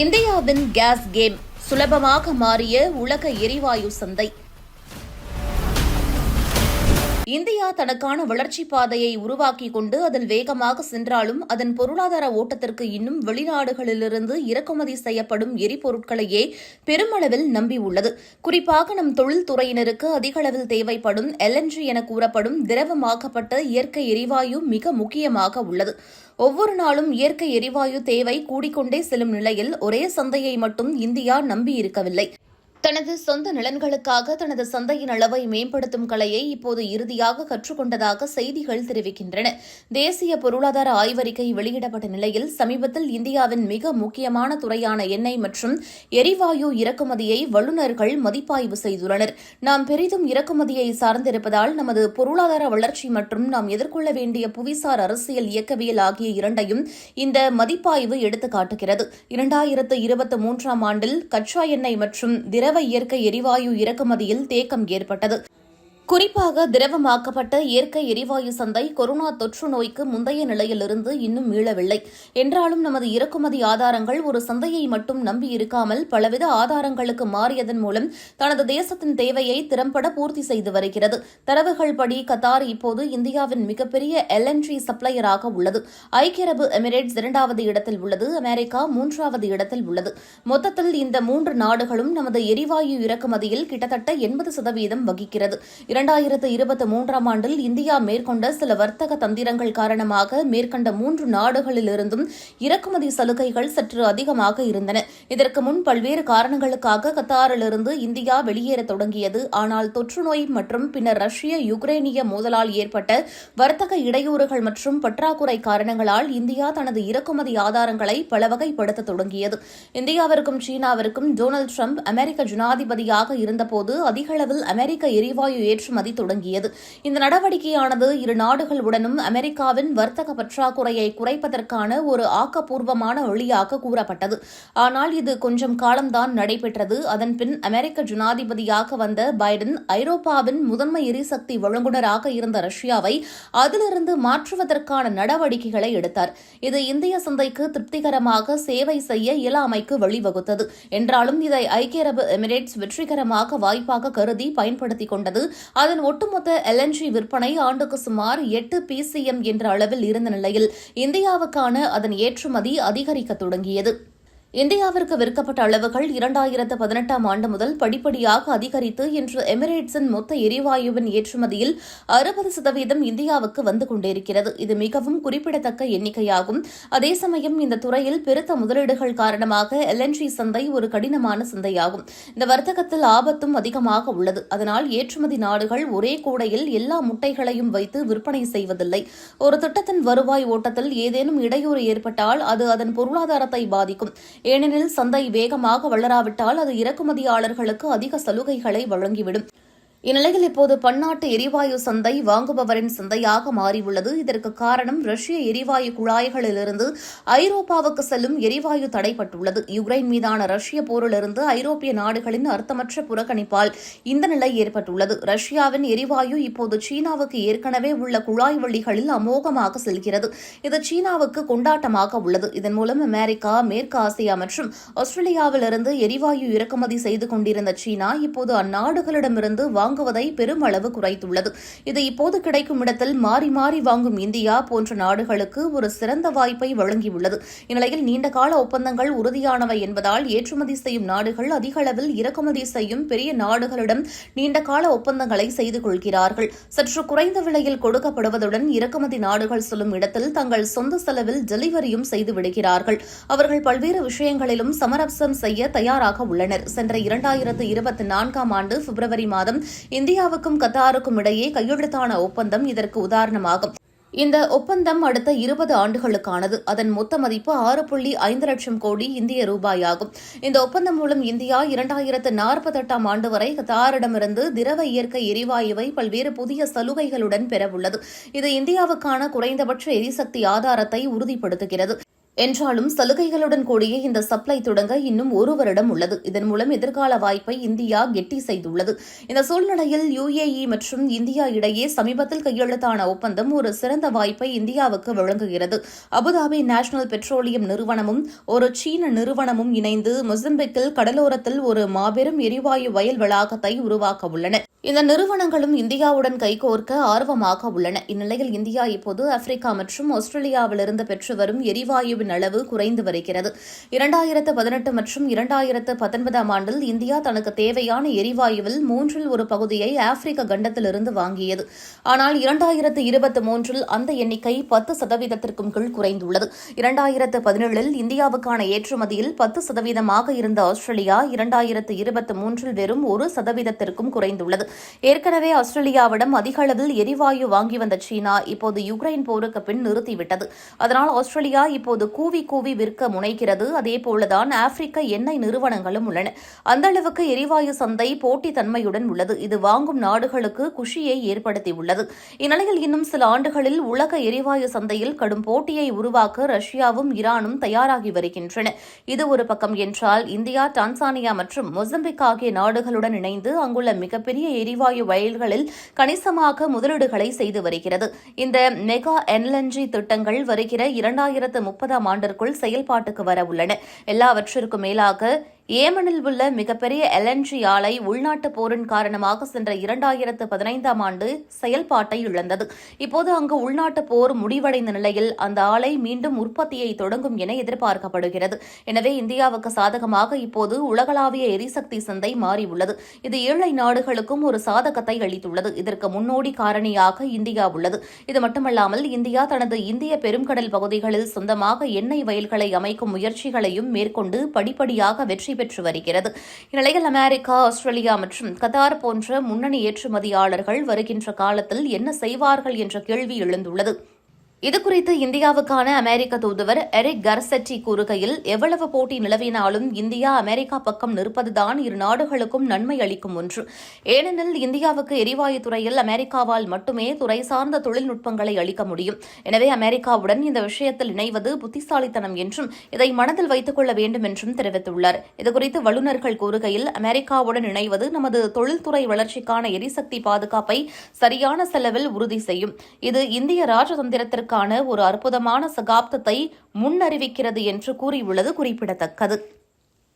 இந்தியாவின் case game சுலபமாக மாறிய உலக எரிவாயு சந்தை. இந்தியா தனக்கான வளர்ச்சி பாதையை உருவாக்கி கொண்டு அதில் வேகமாக சென்றாலும் அதன் பொருளாதார ஓட்டத்திற்கு இன்னும் வெளிநாடுகளிலிருந்து இறக்குமதி செய்யப்படும் எரிபொருட்களையே பெருமளவில் நம்பியுள்ளது குறிப்பாக நம் தொழில்துறையினருக்கு அதிக அளவில் தேவைப்படும் எல்என்ஜி என கூறப்படும் திரவமாக்கப்பட்ட இயற்கை எரிவாயு மிக முக்கியமாக உள்ளது. ஒவ்வொரு நாளும் இயற்கை எரிவாயு தேவை கூடிக்கொண்டே செல்லும் நிலையில் ஒரே சந்தையை மட்டும் இந்தியா நம்பியிருக்கவில்லை தனது சொந்த நலன்களுக்காக தனது சந்தையின் அளவை மேம்படுத்தும் கலையை இப்போது இறுதியாக கற்றுக்கொண்டதாக செய்திகள் தெரிவிக்கின்றன. தேசிய பொருளாதார ஆய்வறிக்கை வெளியிடப்பட்ட நிலையில் சமீபத்தில் இந்தியாவின் மிக முக்கியமான துறையான எண்ணெய் மற்றும் எரிவாயு இறக்குமதியை வல்லுநர்கள் மதிப்பாய்வு செய்துள்ளனர். நாம் பெரிதும் இறக்குமதியை சார்ந்திருப்பதால் நமது பொருளாதார வளர்ச்சி மற்றும் நாம் எதிர்கொள்ள வேண்டிய புவிசார் அரசியல் இயக்கவியல் ஆகிய இரண்டையும் இந்த மதிப்பாய்வு எடுத்துக்காட்டுகிறது. இரண்டாயிரத்து இருபத்தி மூன்றாம் ஆண்டில் கச்சா எண்ணெய் மற்றும் திரவ இயற்கை எரிவாயு இறக்குமதியில் தேக்கம் ஏற்பட்டது. குறிப்பாக திரவமாக்கப்பட்ட இயற்கை எரிவாயு சந்தை கொரோனா தொற்று நோய்க்கு முந்தைய நிலையிலிருந்து இன்னும் மீளவில்லை. என்றாலும் நமது இறக்குமதி ஆதாரங்கள் ஒரு சந்தையை மட்டும் நம்பி இருக்காமல் பலவித ஆதாரங்களுக்கு மாறியதன் மூலம் தனது தேசத்தின் தேவையை திறம்பட பூர்த்தி செய்து வருகிறது. தரவுகள் படி கத்தார் இப்போது இந்தியாவின் மிகப்பெரிய எல்என்ஜி சப்ளையராக உள்ளது. ஐக்கிய அரபு எமிரேட்ஸ் இரண்டாவது இடத்தில் உள்ளது. அமெரிக்கா மூன்றாவது இடத்தில் உள்ளது. மொத்தத்தில் இந்த மூன்று நாடுகளும் நமது எரிவாயு இறக்குமதியில் கிட்டத்தட்ட எண்பது சதவீதம் வகிக்கிறது. இரண்டாயிரத்து இருபத்தி மூன்றாம் ஆண்டில் இந்தியா மேற்கொண்ட சில வர்த்தக தந்திரங்கள் காரணமாக மேற்கண்ட மூன்று நாடுகளிலிருந்தும் இறக்குமதி சலுகைகள் சற்று அதிகமாக இருந்தன. இதற்கு முன் பல்வேறு காரணங்களுக்காக கத்தாரிலிருந்து இந்தியா வெளியேற தொடங்கியது. ஆனால் தொற்றுநோய் மற்றும் பின்னர் ரஷ்ய யுக்ரேனிய மோதலால் ஏற்பட்ட வர்த்தக இடையூறுகள் மற்றும் பற்றாக்குறை காரணங்களால் இந்தியா தனது இறக்குமதி ஆதாரங்களை பலவகைப்படுத்த தொடங்கியது. இந்தியாவிற்கும் சீனாவிற்கும் டொனால்டு ட்ரம்ப் அமெரிக்க ஜனாதிபதியாக இருந்தபோது அதிகளவில் அமெரிக்க எரிவாயு ஏற்றுமதி தொடங்கியது. இந்த நடவடிக்கையானது இரு நாடுகளுடனும் அமெரிக்காவின் வர்த்தக பற்றாக்குறையை குறைப்பதற்கான ஒரு ஆக்கப்பூர்வமான வழியாக கூறப்பட்டது. ஆனால் இது கொஞ்சம் காலம்தான் நடைபெற்றது. அதன்பின் அமெரிக்க ஜனாதிபதியாக வந்த பைடன் ஐரோப்பாவின் முதன்மை எரிசக்தி வழங்குநராக இருந்த ரஷ்யாவை அதிலிருந்து மாற்றுவதற்கான நடவடிக்கைகளை எடுத்தார். இது இந்திய சந்தைக்கு திருப்திகரமாக சேவை செய்ய இயலாமைக்கு வழிவகுத்தது. என்றாலும் இதை ஐக்கிய அரபு எமிரேட்ஸ் வெற்றிகரமாக வாய்ப்பாக கருதி பயன்படுத்திக் கொண்டது. அதன் ஒட்டுமொத்த எல்என்ஜி விற்பனை ஆண்டுக்கு சுமார் எட்டு பிசிஎம் என்ற அளவில் இருந்த நிலையில் இந்தியாவுக்கான அதன் ஏற்றுமதி அதிகரிக்க தொடங்கியது. இந்தியாவிற்கு விற்கப்பட்ட அளவுகள் இரண்டாயிரத்து பதினெட்டாம் ஆண்டு முதல் படிப்படியாக அதிகரித்து இன்று எமிரேட்ஸின் மொத்த எரிவாயுவின் ஏற்றுமதியில் அறுபது சதவீதம் இந்தியாவுக்கு வந்து கொண்டிருக்கிறது. இது மிகவும் குறிப்பிடத்தக்க எண்ணிக்கையாகும். அதே சமயம் இந்த துறையில் பெருத்த முதலீடுகள் காரணமாக எல்என்ஜி சந்தை ஒரு கடினமான சந்தையாகும். இந்த வர்த்தகத்தில் ஆபத்தும் அதிகமாக உள்ளது. அதனால் ஏற்றுமதி நாடுகள் ஒரே கூடையில் எல்லா முட்டைகளையும் வைத்து விற்பனை செய்வதில்லை. ஒரு திட்டத்தின் வருவாய் ஓட்டத்தில் ஏதேனும் இடையூறு ஏற்பட்டால் அது அதன் பொருளாதாரத்தை பாதிக்கும். ஏனெனில் சந்தை வேகமாக வளராவிட்டால் அது இறக்குமதியாளர்களுக்கு அதிக சலுகைகளை வழங்கிவிடும். இந்நிலையில் இப்போது பன்னாட்டு எரிவாயு சந்தை வாங்குபவரின் சந்தையாக மாறியுள்ளது. இதற்கு காரணம் ரஷ்ய எரிவாயு குழாய்களிலிருந்து ஐரோப்பாவுக்கு செல்லும் எரிவாயு தடைப்பட்டுள்ளது. யுக்ரைன் மீதான ரஷ்ய போரிலிருந்து ஐரோப்பிய நாடுகளின் அர்த்தமற்ற புறக்கணிப்பால் இந்த நிலை ஏற்பட்டுள்ளது. ரஷ்யாவின் எரிவாயு இப்போது சீனாவுக்கு ஏற்கனவே உள்ள குழாய் வழிகளில் அமோகமாக செல்கிறது. இது சீனாவுக்கு கொண்டாட்டமாக உள்ளது. இதன் மூலம் அமெரிக்கா மேற்கு ஆசியா மற்றும் ஆஸ்திரேலியாவிலிருந்து எரிவாயு இறக்குமதி செய்து கொண்டிருந்த சீனா இப்போது அந்நாடுகளிடமிருந்து வாங்குவதை பெருமளவு குறைத்துள்ளது. இது இப்போது கிடைக்கும் இடத்தில் மாறி மாறி வாங்கும் இந்தியா போன்ற நாடுகளுக்கு ஒரு சிறந்த வாய்ப்பை வழங்கியுள்ளது. இந்நிலையில் நீண்டகால ஒப்பந்தங்கள் உறுதியானவை என்பதால் ஏற்றுமதி செய்யும் நாடுகள் அதிக அளவில் இறக்குமதி செய்யும் பெரிய நாடுகளிடம் நீண்டகால ஒப்பந்தங்களை செய்து கொள்கிறார்கள். சற்று குறைந்த விலையில் கொடுக்கப்படுவதுடன் இறக்குமதி நாடுகள் சொல்லும் இடத்தில் தங்கள் சொந்த செலவில் டெலிவரியும் செய்து விடுகிறார்கள். அவர்கள் பல்வேறு விஷயங்களிலும் சமரசம் செய்ய தயாராக உள்ளனர். சென்ற இரண்டாயிரத்து இருபத்தி நான்காம் ஆண்டு பிப்ரவரி மாதம் இந்தியாவுக்கும் கத்தாருக்கும் இடையே கையெழுத்தான ஒப்பந்தம் இதற்கு உதாரணமாகும். இந்த ஒப்பந்தம் அடுத்த இருபது ஆண்டுகளுக்கானது. அதன் மொத்த மதிப்பு ஆறு புள்ளி ஐந்து லட்சம் கோடி இந்திய ரூபாயாகும். இந்த ஒப்பந்தம் மூலம் இந்தியா இரண்டாயிரத்து நாற்பத்தெட்டாம் ஆண்டு வரை கத்தாரிடமிருந்து திரவ இயற்கை எரிவாயுவை பல்வேறு புதிய சலுகைகளுடன் பெறவுள்ளது. இது இந்தியாவுக்கான குறைந்தபட்ச எரிசக்தி ஆதாரத்தை உறுதிப்படுத்துகிறது. என்றாலும் சலுகைகளுடன் கூடிய இந்த சப்ளை தொடங்க இன்னும் ஒரு வருடம் உள்ளது. இதன் மூலம் எதிர்கால வாய்ப்பை இந்தியா கெட்டி செய்துள்ளது. இந்த சூழ்நிலையில் யுஏஇ மற்றும் இந்தியா இடையே சமீபத்தில் கையெழுத்தான ஒப்பந்தம் ஒரு சிறந்த வாய்ப்பை இந்தியாவுக்கு வழங்குகிறது. அபுதாபி நேஷனல் பெட்ரோலியம் நிறுவனமும் ஒரு சீன நிறுவனமும் இணைந்து மொசம்பிக்கில் கடலோரத்தில் ஒரு மாபெரும் எரிவாயு வயல் வளாகத்தை உருவாக்க உள்ளன. இந்த நிறுவனங்களும் இந்தியாவுடன் கைகோர்க்க ஆர்வமாக உள்ளன. இந்நிலையில் இந்தியா இப்போது ஆப்பிரிக்கா மற்றும் ஆஸ்திரேலியாவிலிருந்து பெற்று வரும் எரிவாயுவின் அளவு குறைந்து வருகிறது. இரண்டாயிரத்து பதினெட்டு மற்றும் இரண்டாயிரத்து பத்தொன்பதாம் ஆண்டில் இந்தியா தனக்கு தேவையான எரிவாயுவில் மூன்றில் ஒரு பகுதியை ஆப்பிரிக்க கண்டத்திலிருந்து வாங்கியது. ஆனால் இரண்டாயிரத்து இருபத்தி மூன்றில் அந்த எண்ணிக்கை பத்து சதவீதத்திற்கும் கீழ் குறைந்துள்ளது. இரண்டாயிரத்து பதினேழில் இந்தியாவுக்கான ஏற்றுமதியில் பத்து சதவீதமாக இருந்த ஆஸ்திரேலியா இரண்டாயிரத்து இருபத்தி மூன்றில் வெறும் ஒரு சதவீதத்திற்கும் குறைந்துள்ளது. ஏற்கனவே ஆஸ்திரேலியாவிடம் அதிக அளவில் எரிவாயு வாங்கி வந்த சீனா இப்போது யுக்ரைன் போருக்கு பின் நிறுத்திவிட்டது. அதனால் ஆஸ்திரேலியா இப்போது கூவி கூவி விற்க முனைகிறது. அதேபோலதான் ஆப்பிரிக்க எண்ணெய் நிறுவனங்களும் உள்ளன. அந்த அளவுக்கு எரிவாயு சந்தை போட்டித்தன்மையுடன் உள்ளது. இது வாங்கும் நாடுகளுக்கு குஷியை ஏற்படுத்தியுள்ளது. இந்நிலையில் இன்னும் சில ஆண்டுகளில் உலக எரிவாயு சந்தையில் கடும் போட்டியை உருவாக்க ரஷ்யாவும் ஈரானும் தயாராகி வருகின்றன. இது ஒரு பக்கம் என்றால் இந்தியா டான்சானியா மற்றும் மொசம்பிக் ஆகிய நாடுகளுடன் இணைந்து அங்குள்ள மிகப்பெரிய எரிவாயு வயல்களில் கணிசமாக முதலீடுகளை செய்து வருகிறது. இந்த மெகா என்எல்என்ஜி திட்டங்கள் வருகிற இரண்டாயிரத்து முப்பதாம் ஆண்டிற்குள் செயல்பாட்டுக்கு வர உள்ளன. எல்லாவற்றிற்கும் மேலாக ஏமனில் உள்ள மிகப்பெரிய எல்என்ஜி ஆலை உள்நாட்டு போரின் காரணமாக சென்ற இரண்டாயிரத்து பதினைந்தாம் ஆண்டு செயல்பாட்டை இழந்தது. இப்போது அங்கு உள்நாட்டு போர் முடிவடைந்த நிலையில் அந்த ஆலை மீண்டும் உற்பத்தியை தொடங்கும் என எதிர்பார்க்கப்படுகிறது. எனவே இந்தியாவுக்கு சாதகமாக இப்போது உலகளாவிய எரிசக்தி சந்தை மாறியுள்ளது. இது ஏழை நாடுகளுக்கும் ஒரு சாதகத்தை அளித்துள்ளது. இதற்கு முன்னோடி காரணியாக இந்தியா உள்ளது. இது மட்டுமல்லாமல் இந்தியா தனது இந்திய பெருங்கடல் பகுதிகளில் சொந்தமாக எண்ணெய் வயல்களை அமைக்கும் முயற்சிகளையும் மேற்கொண்டு படிப்படியாக வெற்றி பெற்று வருகிறது. இந்நிலையில் அமெரிக்கா ஆஸ்திரேலியா மற்றும் கத்தார் போன்ற முன்னணி ஏற்றுமதியாளர்கள் வருகின்ற காலத்தில் என்ன செய்வார்கள் என்ற கேள்வி எழுந்துள்ளது. இதுகுறித்து இந்தியாவுக்கான அமெரிக்க தூதுவர் எரிக் கர்செட்டி கூறுகையில் எவ்வளவு போட்டி நிலவினாலும் இந்தியா அமெரிக்கா பக்கம் நிற்பதுதான் இரு நாடுகளுக்கும் நன்மை அளிக்கும் ஒன்று. ஏனெனில் இந்தியாவுக்கு எரிவாயு துறையில் அமெரிக்காவால் மட்டுமே துறை சார்ந்த தொழில்நுட்பங்களை அளிக்க முடியும். எனவே அமெரிக்காவுடன் இந்த விஷயத்தில் இணைவது புத்திசாலித்தனம் என்றும் இதை மனதில் வைத்துக் கொள்ள வேண்டும் என்றும் தெரிவித்துள்ளார். இதுகுறித்து வல்லுநர்கள் கூறுகையில் அமெரிக்காவுடன் இணைவது நமது தொழில்துறை வளர்ச்சிக்கான எரிசக்தி பாதுகாப்பை சரியான செலவில் உறுதி செய்யும். இது இந்திய ராஜதந்திரத்திற்கு ஒரு அற்புதமான சகாப்தத்தை முன்னறிவிக்கிறது என்று கூறியுள்ளது குறிப்பிடத்தக்கது.